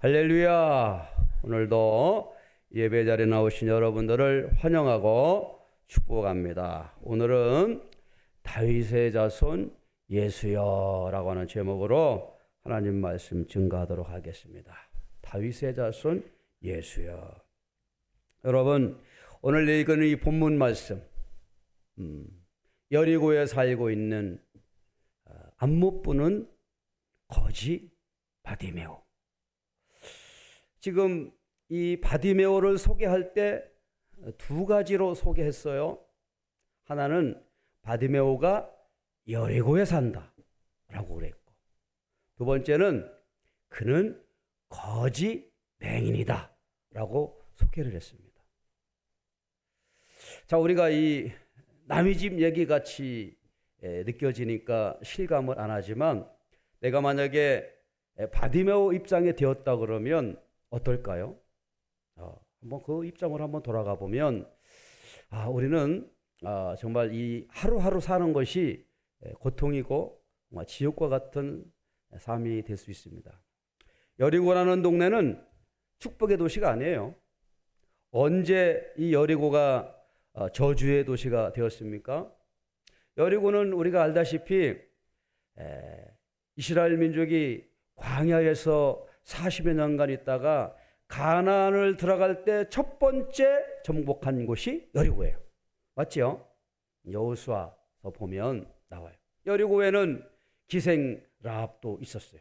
할렐루야. 오늘도 예배 자리에 나오신 여러분들을 환영하고 축복합니다. 오늘은 다윗의 자손 예수여라고 하는 제목으로 하나님 말씀 증가하도록 하겠습니다. 다윗의 자손 예수여. 여러분, 오늘 읽은 이 본문 말씀, 음, 여리고에 살고 있는 어, 안목부는 거지 바디메오. 지금 이 바디메오를 소개할 때 두 가지로 소개했어요. 하나는 바디메오가 여리고에 산다 라고 그랬고, 두 번째는 그는 거지 맹인이다 라고 소개를 했습니다. 자, 우리가 이 남의 집 얘기 같이 느껴지니까 실감을 안 하지만 내가 만약에 바디메오 입장에 되었다 그러면 어떨까요? 어, 한번 그 입장을 한번 돌아가 보면 아, 우리는 아, 정말 이 하루하루 사는 것이 고통이고 정말 지옥과 같은 삶이 될 수 있습니다. 여리고라는 동네는 축복의 도시가 아니에요. 언제 이 여리고가 어, 저주의 도시가 되었습니까? 여리고는 우리가 알다시피 에, 이스라엘 민족이 광야에서 40여 년간 있다가 가나안을 들어갈 때 첫 번째 정복한 곳이 여리고예요. 맞지요? 여호수아서 보면 나와요. 여리고에는 기생 라합도 있었어요.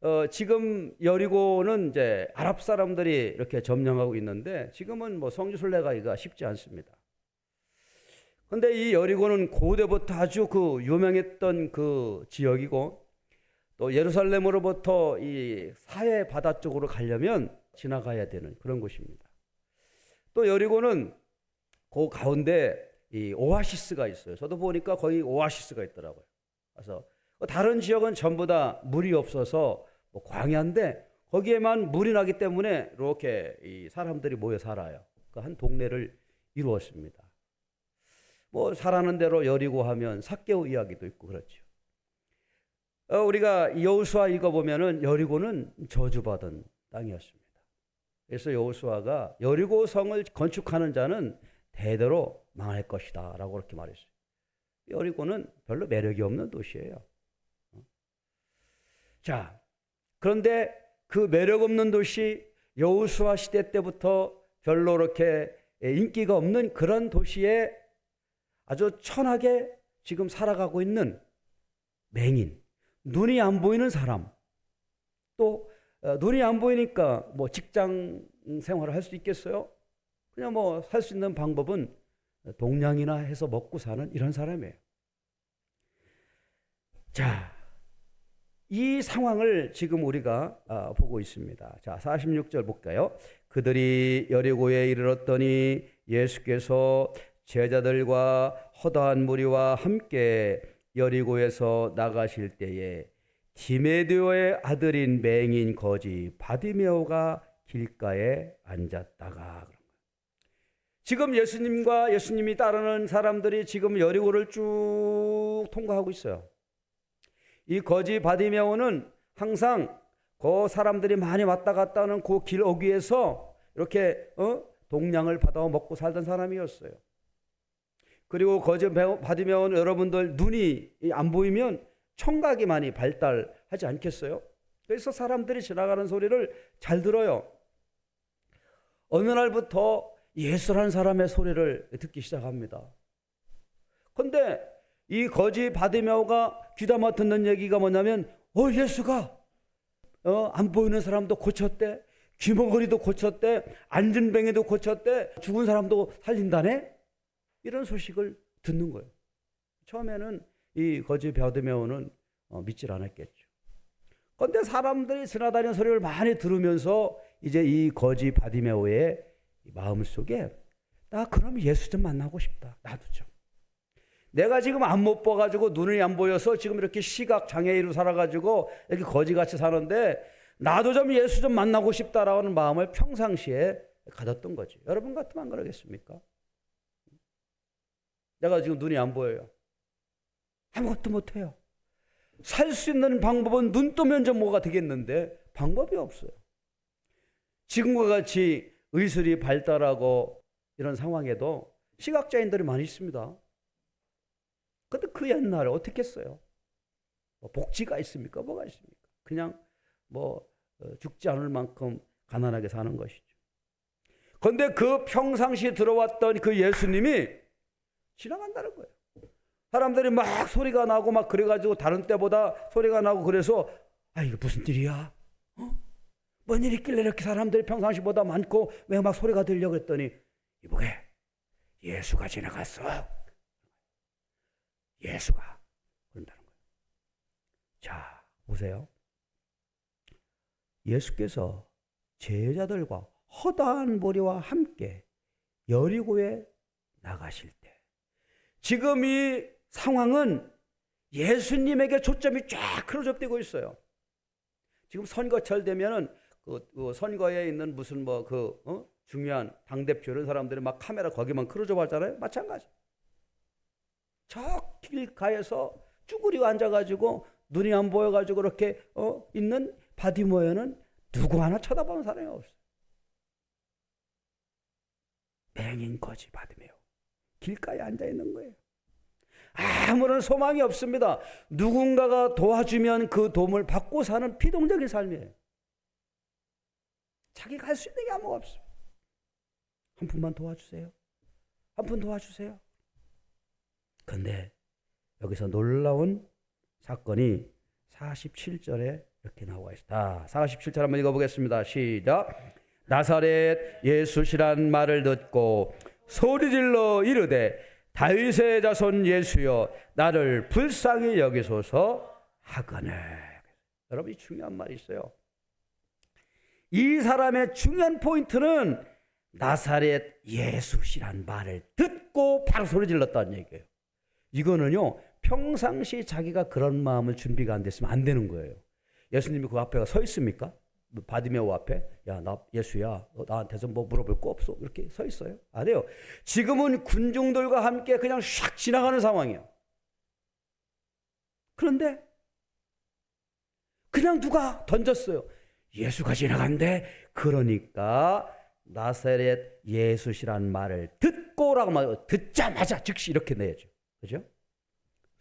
어, 지금 여리고는 이제 아랍 사람들이 이렇게 점령하고 있는데 지금은 뭐 성지 순례가기가 쉽지 않습니다. 근데 이 여리고는 고대부터 아주 그 유명했던 그 지역이고 또 예루살렘으로부터 이 사해 바다 쪽으로 가려면 지나가야 되는 그런 곳입니다. 또 여리고는 그 가운데 이 오아시스가 있어요. 저도 보니까 거의 오아시스가 있더라고요. 그래서 다른 지역은 전부 다 물이 없어서 뭐 광야인데 거기에만 물이 나기 때문에 이렇게 이 사람들이 모여 살아요. 그 한 동네를 이루었습니다. 뭐 살아는 대로 여리고 하면 사개오 이야기도 있고 그렇죠. 어, 우리가 여호수아 읽어보면은 여리고는 저주받은 땅이었습니다. 그래서 여호수아가 여리고 성을 건축하는 자는 대대로 망할 것이다 라고 그렇게 말했어요. 여리고는 별로 매력이 없는 도시예요. 어? 자, 그런데 그 매력 없는 도시 여호수아 시대 때부터 별로 그렇게 인기가 없는 그런 도시에 아주 천하게 지금 살아가고 있는 맹인, 눈이 안 보이는 사람, 또 어, 눈이 안 보이니까 뭐 직장 생활을 할 수 있겠어요? 그냥 뭐 살 수 있는 방법은 동냥이나 해서 먹고 사는 이런 사람이에요. 자, 이 상황을 지금 우리가 아, 보고 있습니다. 자, 46절 볼까요? 그들이 여리고에 이르렀더니 예수께서 제자들과 허다한 무리와 함께 여리고에서 나가실 때에 디메드오의 아들인 맹인 거지 바디메오가 길가에 앉았다가 지금 예수님과 예수님이 따르는 사람들이 지금 여리고를 쭉 통과하고 있어요. 이 거지 바디메오는 항상 그 사람들이 많이 왔다 갔다 하는 그 길 어귀에서 이렇게 어? 동량을 받아 먹고 살던 사람이었어요. 그리고 거짓 받으면 여러분들 눈이 안 보이면 청각이 많이 발달하지 않겠어요? 그래서 사람들이 지나가는 소리를 잘 들어요. 어느 날부터 예수라는 사람의 소리를 듣기 시작합니다. 근데 이 거지 바디메오가 귀담아 듣는 얘기가 뭐냐면 어 예수가 어, 안 보이는 사람도 고쳤대 귀머거리도 고쳤대 앉은 뱅에도 고쳤대 죽은 사람도 살린다네 이런 소식을 듣는 거예요. 처음에는 이 거지 바디메오는 어, 믿질 않았겠죠. 그런데 사람들이 지나다니는 소리를 많이 들으면서 이제 이 거지 바디메오의 마음 속에 나 그럼 예수 좀 만나고 싶다. 나도 좀. 내가 지금 안 못 봐가지고 눈이 안 보여서 지금 이렇게 시각 장애인으로 살아가지고 이렇게 거지같이 사는데 나도 좀 예수 좀 만나고 싶다라는 마음을 평상시에 가졌던 거지. 여러분 같으면 안 그러겠습니까? 내가 지금 눈이 안 보여요. 아무것도 못해요. 살 수 있는 방법은 눈 뜨면 좀 뭐가 되겠는데 방법이 없어요. 지금과 같이 의술이 발달하고 이런 상황에도 시각장애인들이 많이 있습니다. 근데 그 옛날에 어떻게 했어요? 뭐 복지가 있습니까? 뭐가 있습니까? 그냥 뭐 어, 죽지 않을 만큼 가난하게 사는 것이죠. 근데 그 평상시에 들어왔던 그 예수님이 지나간다는 거예요. 사람들이 막 소리가 나고 막 그래가지고 다른 때보다 소리가 나고 그래서 아 이게 무슨 일이야? 어? 뭔 일이 있길래 이렇게 사람들이 평상시보다 많고 왜 막 소리가 들려 그랬더니 이보게 예수가 지나갔어. 예수가 그런다는 거예요. 자 보세요. 예수께서 제자들과 허다한 머리와 함께 여리고에 나가실 때 지금 이 상황은 예수님에게 초점이 쫙 클로즈업되고 있어요. 지금 선거철 되면은 그, 그 선거에 있는 무슨 뭐그 어? 중요한 당 대표 이런 사람들이 막 카메라 거기만 클로즈업 하잖아요. 마찬가지. 저 길가에서 쭈그리고 앉아가지고 눈이 안 보여가지고 이렇게 어 있는 바디모여는 누구 하나 쳐다보는 사람이 없어. 맹인 거지 받으며 길가에 앉아 있는 거예요. 아무런 소망이 없습니다. 누군가가 도와주면 그 도움을 받고 사는 피동적인 삶이에요. 자기가 할 수 있는 게 아무것도 없어. 한 푼만 도와주세요. 한 푼 도와주세요. 근데 여기서 놀라운 사건이 47절에 이렇게 나와 있다. 47절 한번 읽어보겠습니다. 시작. 나사렛 예수시란 말을 듣고 소리질러 이르되 다윗의 자손 예수여 나를 불쌍히 여기소서 하거늘. 여러분 이 중요한 말이 있어요. 이 사람의 중요한 포인트는 나사렛 예수시란 말을 듣고 바로 소리 질렀다는 얘기예요. 이거는요 평상시 자기가 그런 마음을 준비가 안 됐으면 안 되는 거예요. 예수님이 그 앞에 서 있습니까? 바디메오 앞에 야 나 예수야 너 나한테서 뭐 물어볼 거 없어. 이렇게 서 있어요. 안 해요. 지금은 군중들과 함께 그냥 샥 지나가는 상황이야 그런데 그냥 누가 던졌어요 예수가 지나간대. 그러니까 나사렛 예수시란 말을 듣고라고 말 듣자마자 즉시 이렇게 내야죠. 그죠?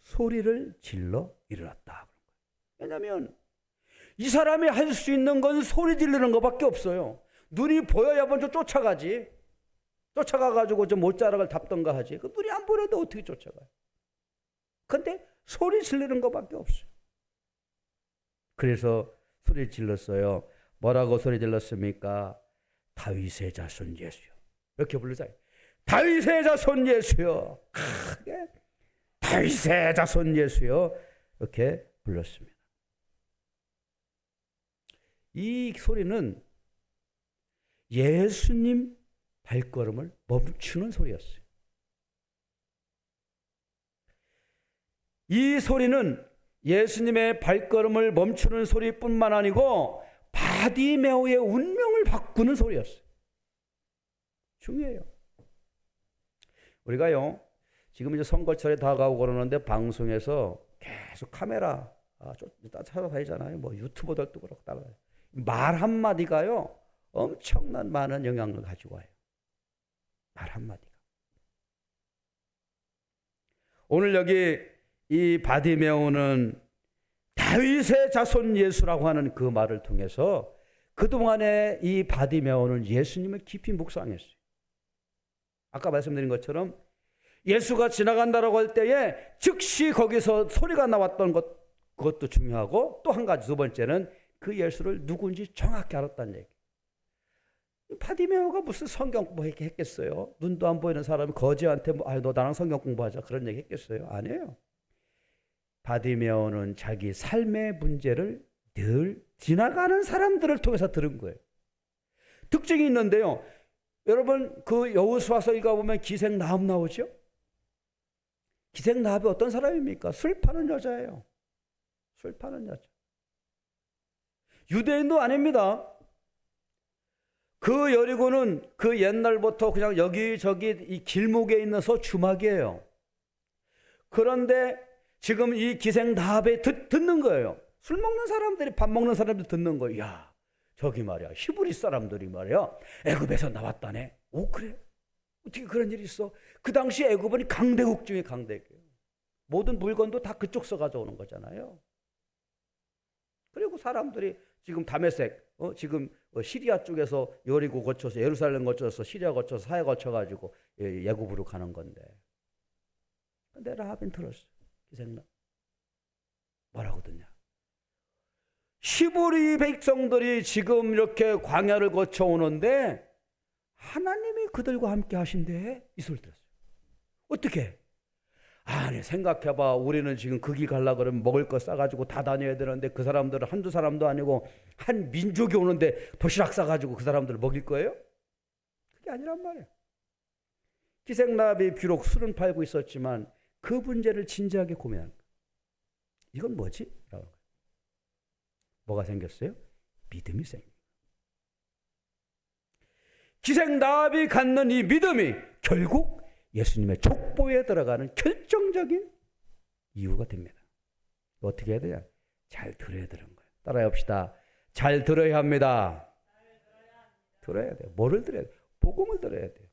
소리를 질러 일어났다. 왜냐하면 이 사람이 할 수 있는 건 소리 지르는 것밖에 없어요. 눈이 보여야 먼저 쫓아가지. 쫓아가가지고 좀 못자락을 잡던가 하지. 그 눈이 안 보여도 어떻게 쫓아가요? 근데 소리 지르는 것밖에 없어요. 그래서 소리 질렀어요. 뭐라고 소리 질렀습니까? 다윗의 자손 예수요. 이렇게 부르자. 다윗의 자손 예수요. 크게 다윗의 자손 예수요. 이렇게 불렀습니다. 이 소리는 예수님 발걸음을 멈추는 소리였어요. 이 소리는 예수님의 발걸음을 멈추는 소리뿐만 아니고 바디메오의 운명을 바꾸는 소리였어요. 중요해요. 우리가요, 지금 이제 선거철에 다가오고 그러는데 방송에서 계속 카메라 아, 찾아다니잖아요. 뭐 유튜버들도 그렇고 따라요. 말 한마디가요, 엄청난 많은 영향을 가지고 와요. 말 한마디가. 오늘 여기 이 바디메오는 다윗의 자손 예수라고 하는 그 말을 통해서 그동안에 이 바디메오는 예수님을 깊이 묵상했어요. 아까 말씀드린 것처럼 예수가 지나간다라고 할 때에 즉시 거기서 소리가 나왔던 것, 그것도 중요하고 또 한 가지 두 번째는 그 예수를 누군지 정확히 알았다는 얘기. 파디메오가 무슨 성경 공부 했겠어요? 눈도 안 보이는 사람이 거지한테 뭐, 아, 너 나랑 성경 공부하자 그런 얘기 했겠어요? 아니에요. 바디메오는 자기 삶의 문제를 늘 지나가는 사람들을 통해서 들은 거예요. 특징이 있는데요. 여러분 그 여호수아서 읽어보면 기생 나합 나오죠? 기생 나합이 어떤 사람입니까? 술 파는 여자예요. 술 파는 여자. 유대인도 아닙니다. 그 여리고는 그 옛날부터 그냥 여기저기 이 길목에 있는 서 주막이에요. 그런데 지금 이 기생 나합에 듣, 듣는 거예요. 술 먹는 사람들이 밥 먹는 사람들 듣는 거예요. 야, 저기 말이야 히브리 사람들이 말이야 애굽에서 나왔다네. 오 그래? 어떻게 그런 일이 있어? 그 당시 애굽은 강대국 중에 강대국이에요. 모든 물건도 다 그쪽서 가져오는 거잖아요. 그리고 사람들이 지금 다메섹, 어, 지금 어, 시리아 쪽에서 여리고 거쳐서 예루살렘 거쳐서 시리아 거쳐서 사해 거쳐가지고 예, 예굽으로 가는 건데. 근데 라합인 들었어. 기생나. 뭐라고 듣냐? 히브리 백성들이 지금 이렇게 광야를 거쳐 오는데 하나님이 그들과 함께 하신대 이 소리 들었어요. 어떻게? 아니 생각해봐 우리는 지금 거기 갈라 그러면 먹을 거 싸가지고 다 다녀야 되는데 그 사람들은 한두 사람도 아니고 한 민족이 오는데 도시락 싸가지고 그 사람들을 먹일 거예요? 그게 아니란 말이에요. 기생나비 비록 술은 팔고 있었지만 그 문제를 진지하게 고민한 거예요. 이건 뭐지? 라고. 뭐가 생겼어요? 믿음이 생긴 기생나비 갖는 이 믿음이 결국 예수님의 족보에 들어가는 결정적인 이유가 됩니다. 어떻게 해야 되냐? 잘 들어야 되는 거예요. 따라해 봅시다. 잘 들어야 합니다. 들어야 돼요. 뭐를 들어야 돼요? 복음을 들어야 돼요.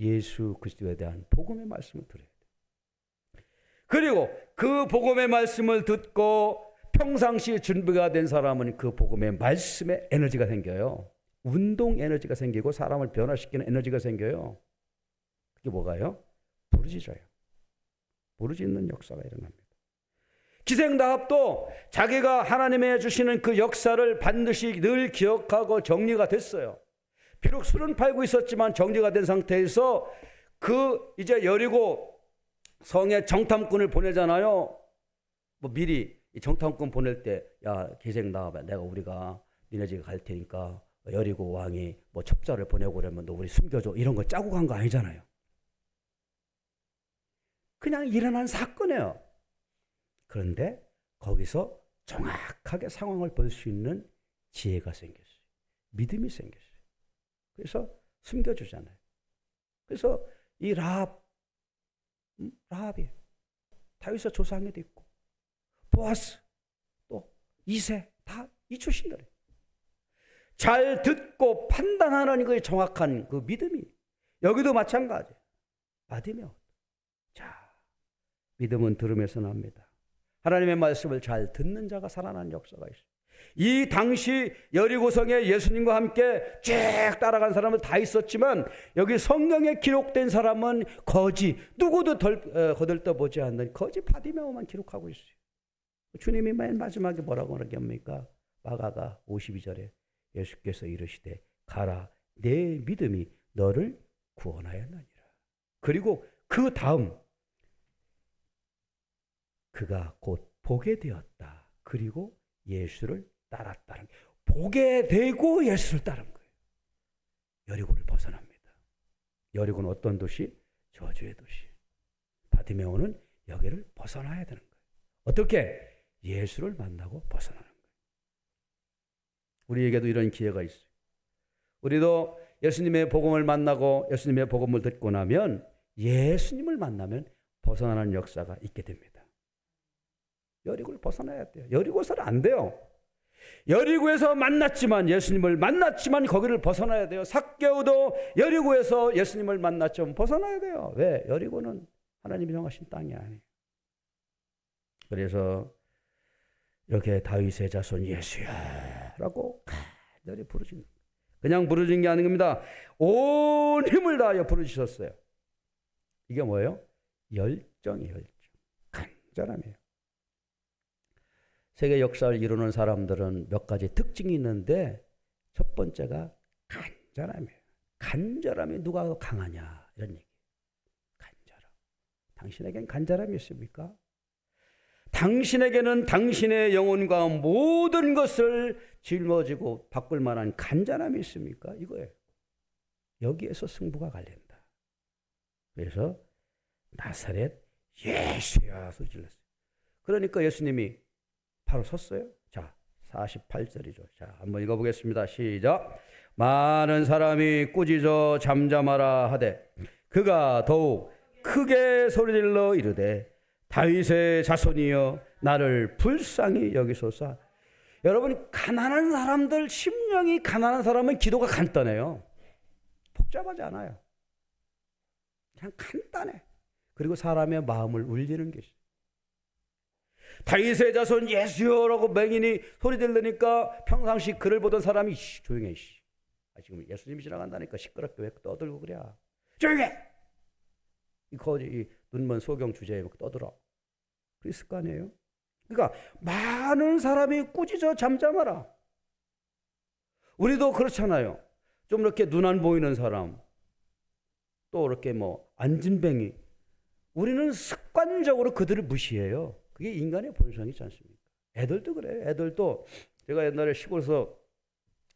예수 그리스도에 대한 복음의 말씀을 들어야 돼요. 그리고 그 복음의 말씀을 듣고 평상시 준비가 된 사람은 그 복음의 말씀에 에너지가 생겨요. 운동 에너지가 생기고 사람을 변화시키는 에너지가 생겨요. 그게 뭐가요? 부르짖어요. 부르짖는 역사가 일어납니다. 기생다합도 자기가 하나님의 주시는 그 역사를 반드시 늘 기억하고 정리가 됐어요. 비록 술은 팔고 있었지만 정리가 된 상태에서 그 이제 여리고 성에 정탐꾼을 보내잖아요. 뭐 미리 이 정탐꾼 보낼 때 야 기생 나와봐 내가 우리가 니네 집에 갈 테니까 여리고 왕이 뭐 첩자를 보내고 그러면 너 우리 숨겨줘 이런 거 짜고 간 거 아니잖아요. 그냥 일어난 사건이에요. 그런데 거기서 정확하게 상황을 볼 수 있는 지혜가 생겼어요. 믿음이 생겼어요. 그래서 숨겨주잖아요. 그래서 이 라합, 음, 라합이 다윗의 조상에도 있고 보아스 또 이세 다 이 출신들이에요. 잘 듣고 판단하는 그 정확한 그 믿음이 여기도 마찬가지. 받으며 자 믿음은 들음에서 납니다. 하나님의 말씀을 잘 듣는 자가 살아나는 역사가 있어요. 이 당시 여리고성에 예수님과 함께 쭉 따라간 사람은 다 있었지만 여기 성경에 기록된 사람은 거지 누구도 덜, 어, 거들떠보지 않는 거지 바디메오만 기록하고 있어요. 주님이 맨 마지막에 뭐라고 그러겠습니까? 마가가 52절에 예수께서 이르시되 가라 내 믿음이 너를 구원하였느니라. 그리고 그 다음 그가 곧 보게 되었다. 그리고 예수를 따랐다는 보게 되고 예수를 따른 거예요. 여리고를 벗어납니다. 여리고는 어떤 도시? 저주의 도시. 바디메오는 여기를 벗어나야 되는 거예요. 어떻게? 예수를 만나고 벗어나는 거예요. 우리에게도 이런 기회가 있어요. 우리도 예수님의 복음을 만나고 예수님의 복음을 듣고 나면 예수님을 만나면 벗어나는 역사가 있게 됩니다. 여리고를 벗어나야 돼요. 여리고서는 안 돼요. 여리고에서 만났지만 예수님을 만났지만 거기를 벗어나야 돼요. 삭개오도 여리고에서 예수님을 만났지만 벗어나야 돼요. 왜? 여리고는 하나님이 정하신 땅이 아니에요. 그래서 이렇게 다윗의 자손 예수야라고 간절히 부르신 그냥 부르신 게 아닌 겁니다. 온 힘을 다하여 부르셨어요. 이게 뭐예요? 열정이 열정. 간절함이에요. 세계 역사를 이루는 사람들은 몇 가지 특징이 있는데 첫 번째가 간절함이에요. 간절함이 누가 더 강하냐 이런 얘기. 간절함. 당신에겐 간절함이 있습니까? 당신에게는 당신의 영혼과 모든 것을 짊어지고 바꿀 만한 간절함이 있습니까? 이거예요. 여기에서 승부가 갈린다. 그래서 나사렛 예수야 소리 질렀어요. 그러니까 예수님이 바로 섰어요. 자, 48절이죠. 자, 한번 읽어보겠습니다. 시작. 많은 사람이 꾸짖어 잠잠하라 하되 그가 더욱 크게 소리질러 이르되 다윗의 자손이여 나를 불쌍히 여기소서 여러분 가난한 사람들 심령이 가난한 사람은 기도가 간단해요. 복잡하지 않아요. 그냥 간단해. 그리고 사람의 마음을 울리는 것이. 다윗의 자손 예수여라고 맹인이 소리 들으니까 평상시 그를 보던 사람이 씨, 조용해. 씨. 아, 지금 예수님이 지나간다니까 시끄럽게 왜 떠들고 그래? 조용해. 이 거지 이 눈먼 소경 주제에 막 떠들어. 그랬을 거 아니에요? 그러니까 많은 사람이 꾸짖어 잠잠하라. 우리도 그렇잖아요. 좀 이렇게 눈 안 보이는 사람, 또 이렇게 뭐 안진뱅이, 우리는 습관적으로 그들을 무시해요. 그게 인간의 본성이지 않습니까? 애들도 그래요. 애들도 제가 옛날에 시골에서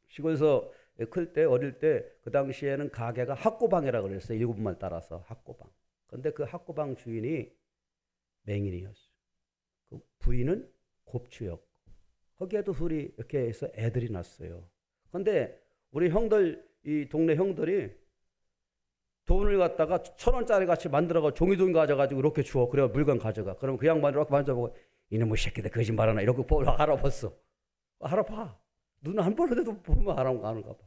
시골에서 클 때 어릴 때 그 당시에는 가게가 학고방이라 그랬어요. 일곱만 따라서 학고방. 근데 그 학고방 주인이 맹인이었어요. 그 부인은 곱추였고 거기에도 둘이 이렇게 해서 애들이 났어요. 근데 우리 형들 이 동네 형들이 돈을 갖다가 천 원짜리 같이 만들어가 종이돈 가져가지고 이렇게 주어. 그래 물건 가져가. 그러면 그 양반 이렇게 만져보고 이놈의 새끼들 거짓말하나? 이렇게 알아봤어 알아봐. 눈 한 번에도 보면 알아가는가 봐.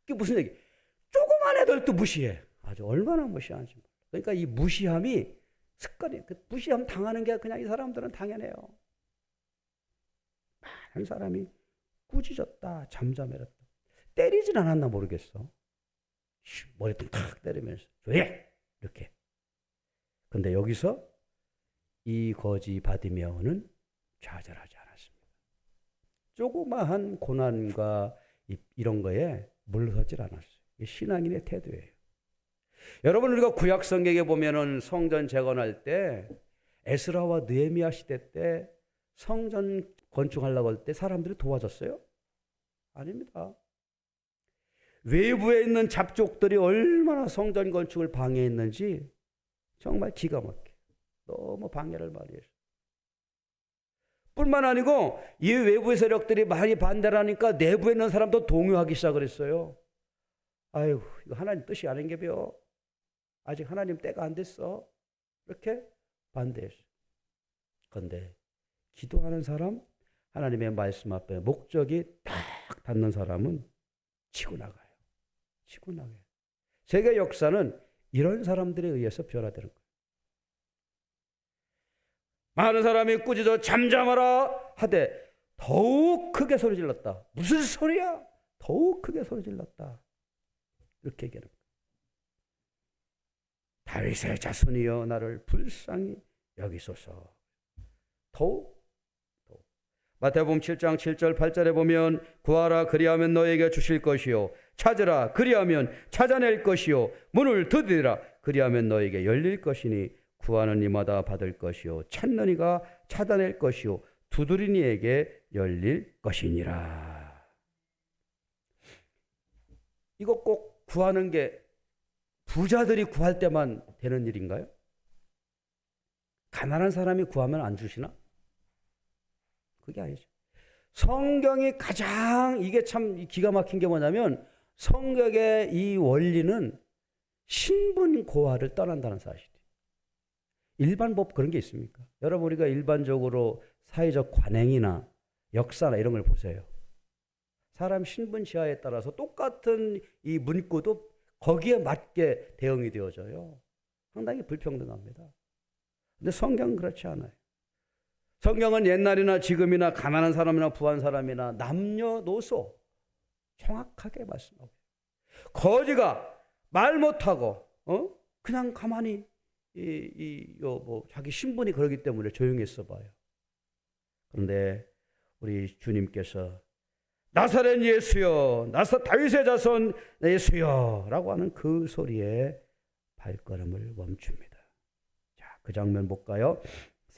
그게 무슨 얘기? 조그만 애들도 무시해. 아주 얼마나 무시하는지 몰라. 그러니까 이 무시함이 습관이에요 그 무시함 당하는 게 그냥 이 사람들은 당연해요. 많은 사람이 꾸짖었다 잠잠해졌다. 때리진 않았나 모르겠어 머리 탁 때리면서 조용해 이렇게. 근데 여기서 이 거지 바디메오는 좌절하지 않았습니다. 조그마한 고난과 이- 이런 거에 물러서질 않았어요. 신앙인의 태도예요. 여러분 우리가 구약 성경에 보면은 성전 재건할 때 에스라와 느헤미야 시대 때 성전 건축하려고 할 때 사람들이 도와줬어요? 아닙니다. 외부에 있는 잡족들이 얼마나 성전 건축을 방해했는지 정말 기가 막혀. 너무 방해를 많이 했어. 뿐만 아니고 이 외부 세력들이 많이 반대를 하니까 내부에 있는 사람도 동요하기 시작을 했어요. 아유, 이거 하나님 뜻이 아닌 게벼. 아직 하나님 때가 안 됐어. 이렇게 반대했어. 그런데 기도하는 사람, 하나님의 말씀 앞에 목적이 딱 닿는 사람은 치고 나가요. 나가요. 세계 역사는 이런 사람들에 의해서 변화되는 거예요. 많은 사람이 꾸짖어 잠잠하라 하되 더욱 크게 소리 질렀다. 무슨 소리야? 더욱 크게 소리 질렀다. 이렇게 얘기하는 거예요. 다윗의 자손이여 나를 불쌍히 여기소서. 더욱. 마태복음 7장 7절 8절에 보면 구하라 그리하면 너에게 주실 것이요 찾으라 그리하면 찾아낼 것이요 문을 두드리라 그리하면 너에게 열릴 것이니 구하는 이마다 받을 것이요 찾는 이가 찾아낼 것이요 두드린 이에게 열릴 것이니라. 이거 꼭 구하는 게 부자들이 구할 때만 되는 일인가요? 가난한 사람이 구하면 안 주시나? 그게 아니죠. 성경이 가장 이게 참 기가 막힌 게 뭐냐면 성경의 이 원리는 신분 고하를 떠난다는 사실이에요. 일반 법 그런 게 있습니까? 여러분 우리가 일반적으로 사회적 관행이나 역사나 이런 걸 보세요. 사람 신분 지하에 따라서 똑같은 이 문구도 거기에 맞게 대응이 되어져요. 상당히 불평등합니다. 근데 성경은 그렇지 않아요. 성경은 옛날이나 지금이나 가난한 사람이나 부한 사람이나 남녀노소 정확하게 말씀하고 거지가 말 못하고 어 그냥 가만히 이이뭐 자기 신분이 그러기 때문에 조용히 있어 봐요. 그런데 우리 주님께서 나사렛 예수여 나사 다윗의 자손 예수여라고 하는 그 소리에 발걸음을 멈춥니다. 자, 그 장면 볼까요?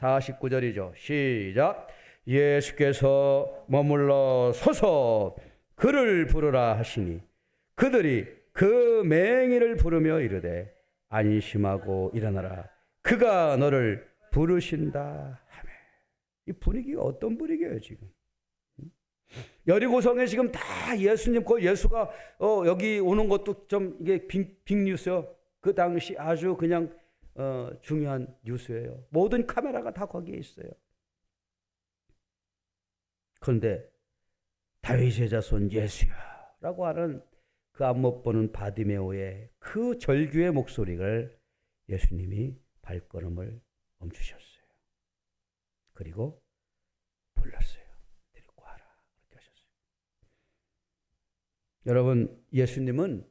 49절이죠. 시작. 예수께서 머물러 서서 그를 부르라 하시니 그들이 그 맹인을 부르며 이르되 안심하고 일어나라. 그가 너를 부르신다 하매. 이 분위기가 어떤 분위기예요, 지금? 여리고성에 지금 다 예수님, 그 예수가 어, 여기 오는 것도 좀 이게 빅, 빅뉴스요. 그 당시 아주 그냥 어, 중요한 뉴스예요. 모든 카메라가 다 거기에 있어요. 그런데 다윗의 자손 예수야라고 하는 그 앞못 보는 바디메오의 그 절규의 목소리를 예수님이 발걸음을 멈추셨어요. 그리고 불렀어요. 데리고 와라. 그렇게 하셨어요. 여러분, 예수님은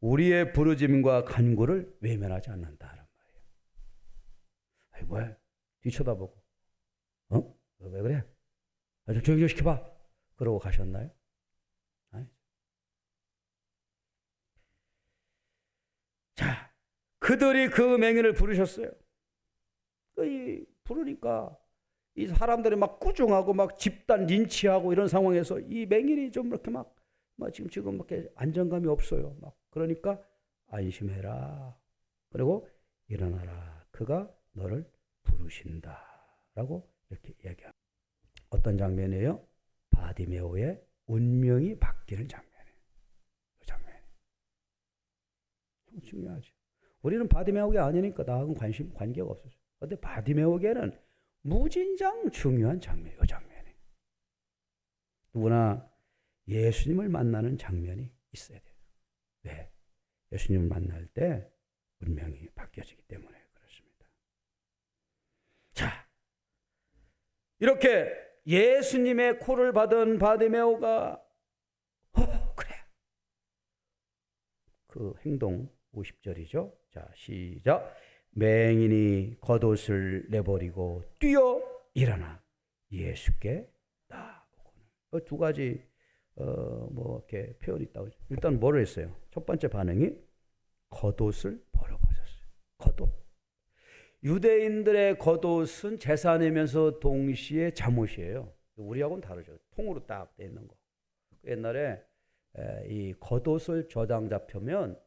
우리의 부르짐과 간구를 외면하지. 아이 뭐야? 뒤쳐다보고, 어? 왜 그래? 아, 좀 조용히 좀 시켜봐. 그러고 가셨나요? 아니. 자, 그들이 그 맹인을 부르셨어요. 그이 부르니까 이 사람들이 막 꾸중하고 막 집단 린치하고 이런 상황에서 이 맹인이 좀 이렇게 막, 막 지금 지금 이렇게 안정감이 없어요. 막 그러니까 안심해라. 그리고 일어나라. 그가 너를 부르신다 라고 이렇게 얘기합니다. 어떤 장면이에요? 바디메오의 운명이 바뀌는 장면이에요. 그 장면. 참 중요하죠. 우리는 바디메오가 아니니까 나하고는 관심 관계가 없어요. 근데 바디메오에게는 무진장 중요한 장면이에요. 이 장면이. 누구나 예수님을 만나는 장면이 있어야 돼요. 왜? 예수님을 만날 때 운명이 바뀌어지기 때문에 그렇습니다. 자, 이렇게 예수님의 코를 받은 바디메오가 어, 그래. 그 행동 50절이죠. 자, 시작. 맹인이 겉옷을 내버리고 뛰어 일어나 예수께 나오고는. 그두 가지 어 뭐 이렇게 표현이 있다고. 일단 뭐를 했어요? 첫 번째 반응이 겉옷을 벌어버렸어요. 겉옷. 유대인들의 겉옷은 재산이면서 동시에 잠옷이에요. 우리하고는 다르죠. 통으로 딱 돼 있는 거. 옛날에 이 겉옷을 저당 잡혀면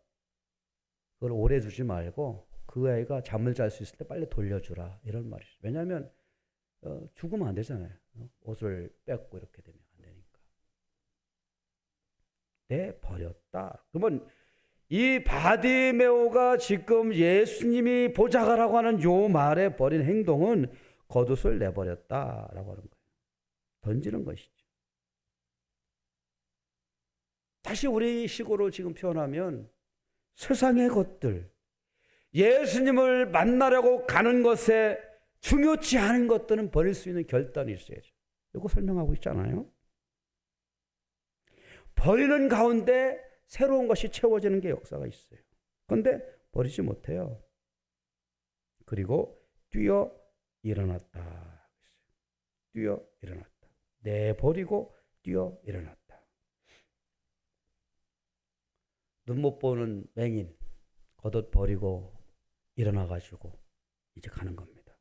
그걸 오래 두지 말고 그 아이가 잠을 잘 수 있을 때 빨리 돌려주라 이런 말이죠. 왜냐하면 어, 죽으면 안 되잖아요. 어? 옷을 뺏고 이렇게 되면 안 되니까. 내 버렸다. 그러면 이 바디메오가 지금 예수님이 보자가라고 하는 요 말에 버린 행동은 겉옷을 내버렸다라고 하는 거예요. 던지는 것이죠. 다시 우리 식으로 지금 표현하면 세상의 것들, 예수님을 만나려고 가는 것에 중요치 않은 것들은 버릴 수 있는 결단이 있어야죠. 이거 설명하고 있잖아요. 버리는 가운데 새로운 것이 채워지는 게 역사가 있어요. 그런데 버리지 못해요. 그리고 뛰어 일어났다. 뛰어 일어났다. 내버리고 뛰어 일어났다. 눈 못 보는 맹인 겉옷 버리고 일어나 가지고 이제 가는 겁니다.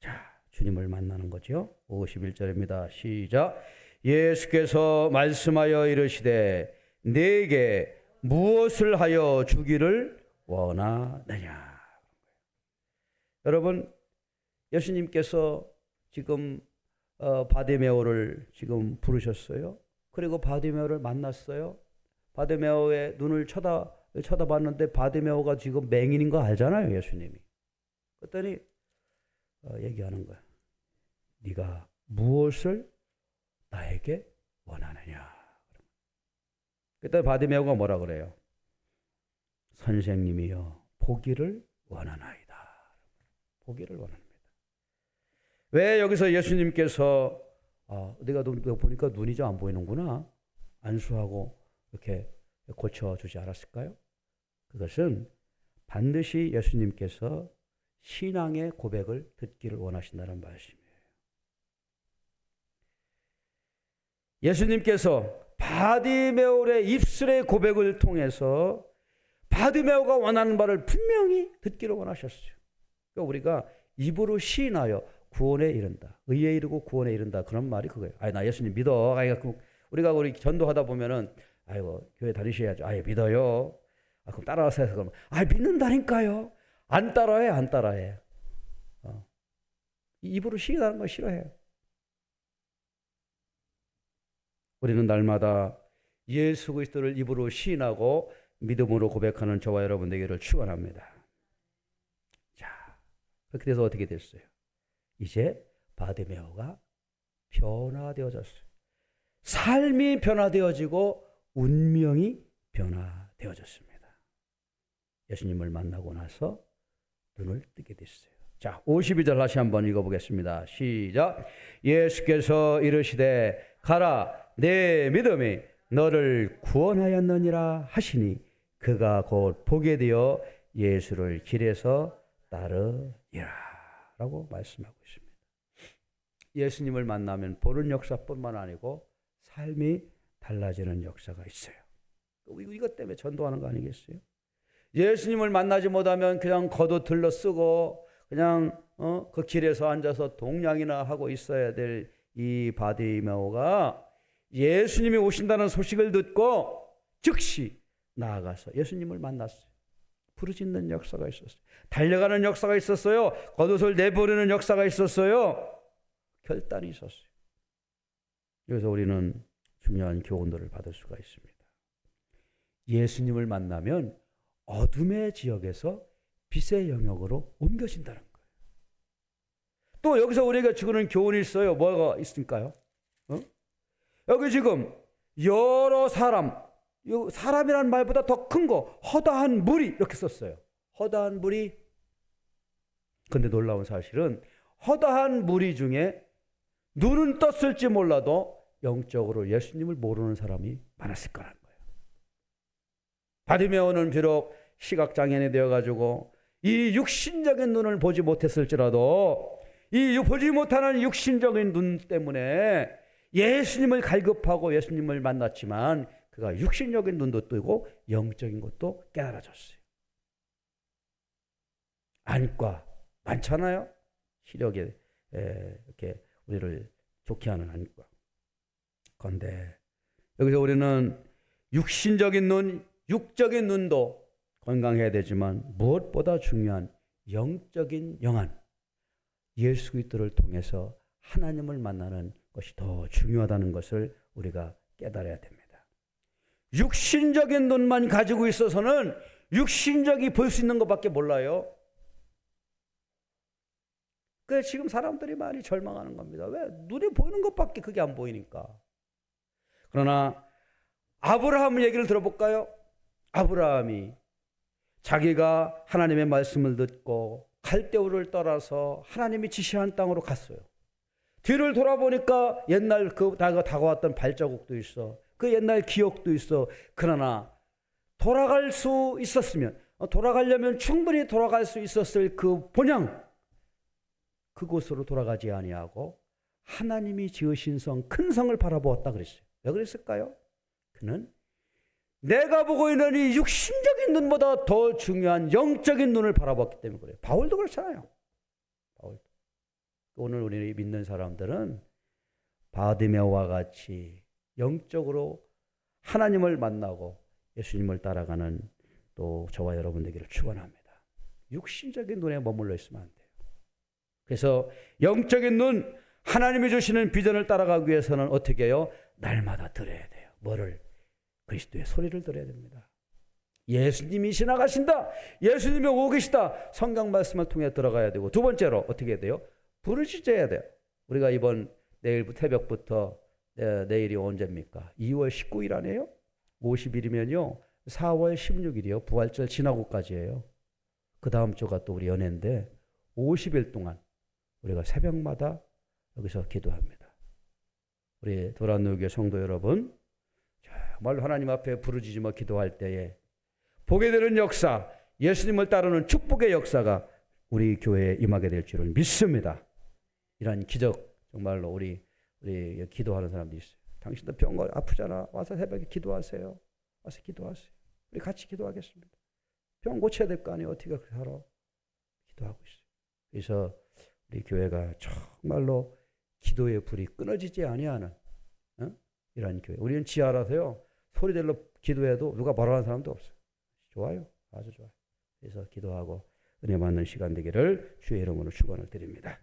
자, 주님을 만나는 거죠. 51절입니다. 시작. 예수께서 말씀하여 이르시되 내게 무엇을 하여 주기를 원하느냐. 여러분, 예수님께서 지금 어, 바디메오를 지금 부르셨어요. 그리고 바디메오를 만났어요. 바디메오의 눈을 쳐다 쳐다봤는데 바디메오가 지금 맹인인 거 알잖아요, 예수님이. 그랬더니 어, 얘기하는 거야. 네가 무엇을 나에게 원하느냐. 그때 바디메오가 뭐라 그래요? 선생님이여 보기를 원하나이다. 보기를 원합니다. 왜 여기서 예수님께서 아, 내가 눈 보니까 눈이 좀 안 보이는구나 안수하고 이렇게 고쳐주지 않았을까요? 그것은 반드시 예수님께서 신앙의 고백을 듣기를 원하신다는 말씀이에요. 예수님께서 바디메올의 입술의 고백을 통해서 바디메오가 원하는 바를 분명히 듣기를 원하셨어요. 그러니까 우리가 입으로 시인하여 구원에 이른다. 의에 이르고 구원에 이른다. 그런 말이 그거예요. 아니, 나 예수님 믿어. 아이, 우리가 우리 전도하다 보면은, 아이고, 교회 다니셔야죠. 아이, 믿어요. 아, 그럼 따라와서 해서 그러면, 아, 믿는다니까요. 안 따라해, 안 따라해. 어. 입으로 시인하는 거 싫어해요. 우리는 날마다 예수 그리스도를 입으로 시인하고 믿음으로 고백하는 저와 여러분 되기를 축원합니다. 자, 그렇게 돼서 어떻게 됐어요? 이제 바데메오가 변화되어졌어요. 삶이 변화되어지고 운명이 변화되어졌습니다. 예수님을 만나고 나서 눈을 뜨게 됐어요. 자, 52절 다시 한번 읽어보겠습니다. 시작. 예수께서 이르시되 가라 내 믿음이 너를 구원하였느니라 하시니 그가 곧 보게 되어 예수를 길에서 따르리라 라고 말씀하고 있습니다. 예수님을 만나면 보는 역사뿐만 아니고 삶이 달라지는 역사가 있어요. 이것 때문에 전도하는 거 아니겠어요? 예수님을 만나지 못하면 그냥 겉옷 들러 쓰고 그냥 어, 그 길에서 앉아서 동냥이나 하고 있어야 될 이 바디메오가 예수님이 오신다는 소식을 듣고 즉시 나아가서 예수님을 만났어요. 부르짖는 역사가 있었어요. 달려가는 역사가 있었어요. 겉옷을 내버리는 역사가 있었어요. 결단이 있었어요. 여기서 우리는 중요한 교훈들을 받을 수가 있습니다. 예수님을 만나면 어둠의 지역에서 빛의 영역으로 옮겨진다는. 또 여기서 우리가 주는 교훈이 있어요. 뭐가 있을까요? 어? 여기 지금 여러 사람, 사람이란 말보다 더 큰 거, 허다한 물이 이렇게 썼어요. 허다한 물이. 근데 놀라운 사실은 허다한 무리 중에 눈은 떴을지 몰라도 영적으로 예수님을 모르는 사람이 많았을 거라는 거예요. 바디메오는 비록 시각장애인이 되어가지고 이 육신적인 눈을 보지 못했을지라도 이 보지 못하는 육신적인 눈 때문에 예수님을 갈급하고 예수님을 만났지만 그가 육신적인 눈도 뜨고 영적인 것도 깨달아졌어요. 안과 많잖아요. 시력에 이렇게 우리를 좋게 하는 안과. 건데 여기서 우리는 육신적인 눈, 육적인 눈도 건강해야 되지만 무엇보다 중요한 영적인 영안 예수 그리스도를 통해서 하나님을 만나는 것이 더 중요하다는 것을 우리가 깨달아야 됩니다. 육신적인 눈만 가지고 있어서는 육신적이 볼 수 있는 것밖에 몰라요. 그 지금 사람들이 많이 절망하는 겁니다. 왜 눈에 보이는 것밖에 그게 안 보이니까. 그러나 아브라함 얘기를 들어볼까요? 아브라함이 자기가 하나님의 말씀을 듣고 갈대우를 떠나서 하나님이 지시한 땅으로 갔어요. 뒤를 돌아보니까 옛날 그 다가왔던 발자국도 있어. 그 옛날 기억도 있어. 그러나 돌아갈 수 있었으면 돌아가려면 충분히 돌아갈 수 있었을 그 본향 그곳으로 돌아가지 아니하고 하나님이 지으신 성 큰 성을 바라보았다 그랬어요. 왜 그랬을까요? 그는 내가 보고 있는 이 육신적인 눈보다 더 중요한 영적인 눈을 바라봤기 때문에 그래요. 바울도 그렇잖아요. 바울도. 오늘 우리 믿는 사람들은 바디메와 같이 영적으로 하나님을 만나고 예수님을 따라가는 또 저와 여러분 되기를 축원합니다. 육신적인 눈에 머물러 있으면 안 돼요. 그래서 영적인 눈 하나님이 주시는 비전을 따라가기 위해서는 어떻게 해요? 날마다 들어야 돼요. 뭐를? 그리스도의 소리를 들어야 됩니다. 예수님이 지나가신다. 예수님이 오고 계시다. 성경 말씀을 통해 들어가야 되고 두 번째로 어떻게 해야 돼요? 부르짖어야 돼요. 우리가 이번 내일 새벽부터 내 일이 언제입니까? 2월 19일 아니에요? 50일이면요. 4월 16일이요. 부활절 지나고까지예요. 그 다음 주가 또 우리 연애인데 50일 동안 우리가 새벽마다 여기서 기도합니다. 우리 도란노교 성도 여러분, 정말 하나님 앞에 부르짖으며 기도할 때에 보게 되는 역사, 예수님을 따르는 축복의 역사가 우리 교회에 임하게 될 줄을 믿습니다. 이러한 기적 정말로 우리 우리 기도하는 사람들이 있어요. 당신도 병 아프잖아. 와서 새벽에 기도하세요. 와서 기도하세요. 우리 같이 기도하겠습니다. 병 고쳐야 될 거 아니에요. 어떻게 살아? 기도하고 있어요. 그래서 우리 교회가 정말로 기도의 불이 끊어지지 아니하는 어? 이런 교회. 우리는 지하라서요. 소리들로 기도해도 누가 뭐라는 사람도 없어요. 좋아요. 아주 좋아요. 그래서 기도하고 은혜 받는 시간 되기를 주의 이름으로 축원을 드립니다.